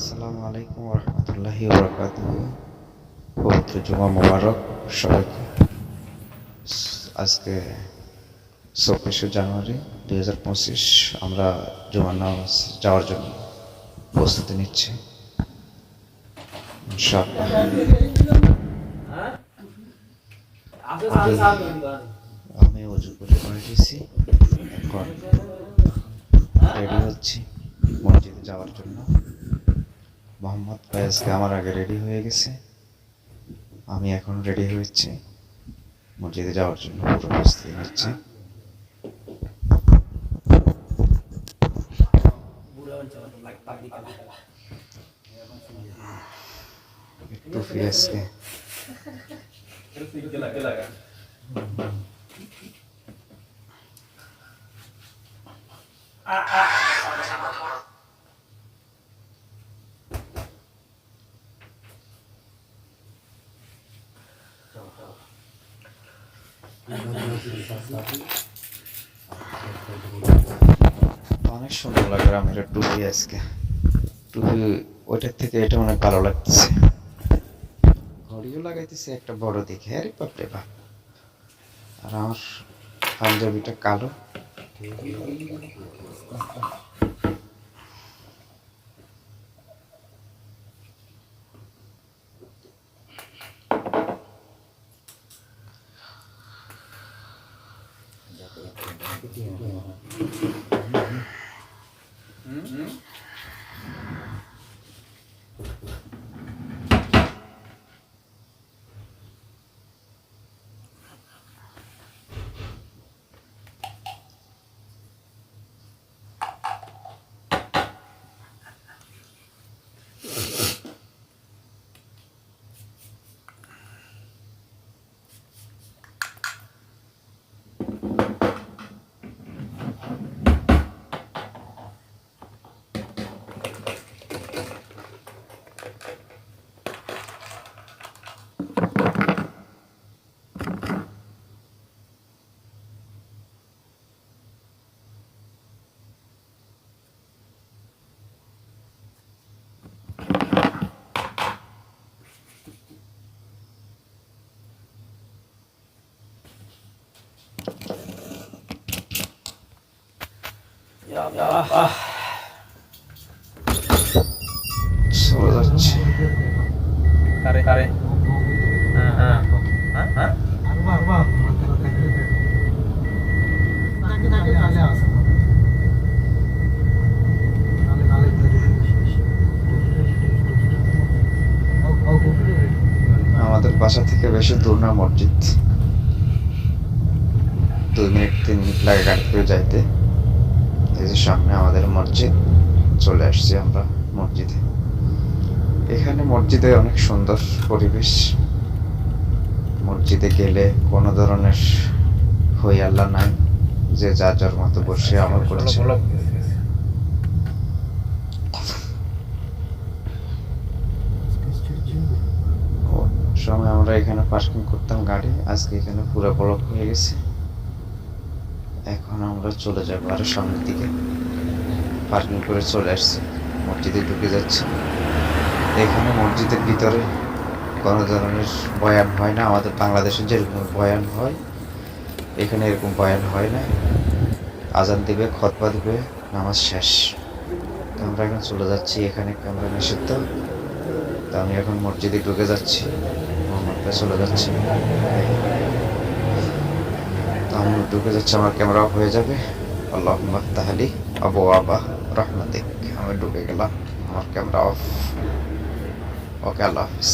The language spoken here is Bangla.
আসসালামু আলাইকুম রহমতুল্লাহি পবিত্র জুমা মোবারক সবাইকে। আজকে চব্বিশে জানুয়ারি দুই হাজার পঁচিশ আমরা জুমার নামাজ যাওয়ার জন্য প্রস্তুতি নিচ্ছি। আমি অজু করে করে দিয়েছি এখন রেডি হচ্ছি মসজিদে যাওয়ার জন্য। মোহাম্মদ ফয়েজকে আমার আগে রেডি হয়ে গেছে। আমি এখন রেডি হয়েছি। মসজিদে যাওয়ার জন্য পুরো প্রস্তুতি নিচ্ছি। টুপি আজকে। অনেক সুন্দর লাগে আমার টুপি আজকে। টুপি ওইটার থেকে এটা অনেক ভালো লাগতেছে। ঘড়িও লাগাইতেছে একটা বড় দেখে। আরে বাপরে বাপ। আর আমার পাঞ্জাবিটা কালো। 不听嗯嗯嗯。চলে যাচ্ছে? আমাদের বাসা থেকে বেশি দূর না মসজিদ। দুই মিনিট তিন মিনিট লাগে গাড়ি করে যাইতে। যে সামনে আমাদের মসজিদ। চলে আসছি আমরা মসজিদে। এখানে মসজিদে অনেক সুন্দর পরিবেশ। মসজিদে গেলে কোনো ধরনের হই আল্লাহ নাই, যে যা যার মতো বসে আমল করছে। সময় আমরা এখানে পার্কিং করতাম গাড়ি, আজকে এখানে পুরো ব্লক হয়ে গেছে। এখন আমরা চলে যাব আরও সামনের দিকে। পার্কিং করে চলে আসছি। মসজিদে ঢুকে যাচ্ছি। এখানে মসজিদের ভিতরে কোনো ধরনের বয়ান হয় না। আমাদের বাংলাদেশে যেরকম বয়ান হয়, এখানে এরকম বয়ান হয় না। আজান দিবে, খতবা দিবে, নামাজ শেষ। আমরা এখন চলে যাচ্ছি। এখানে ক্যামেরা নিষিদ্ধ। তো আমি এখন মসজিদে ঢুকে যাচ্ছি। মোহাম্মদটা চলে যাচ্ছি। আমি ঢুকে যাচ্ছি, আমার ক্যামেরা অফ হয়ে যাবে। আল্লাহ তাহালি আবু আবা রহমাতিক। আমি ঢুকে গেলাম, আমার ক্যামেরা অফ ওকে, আল্লাহ হাফিজ।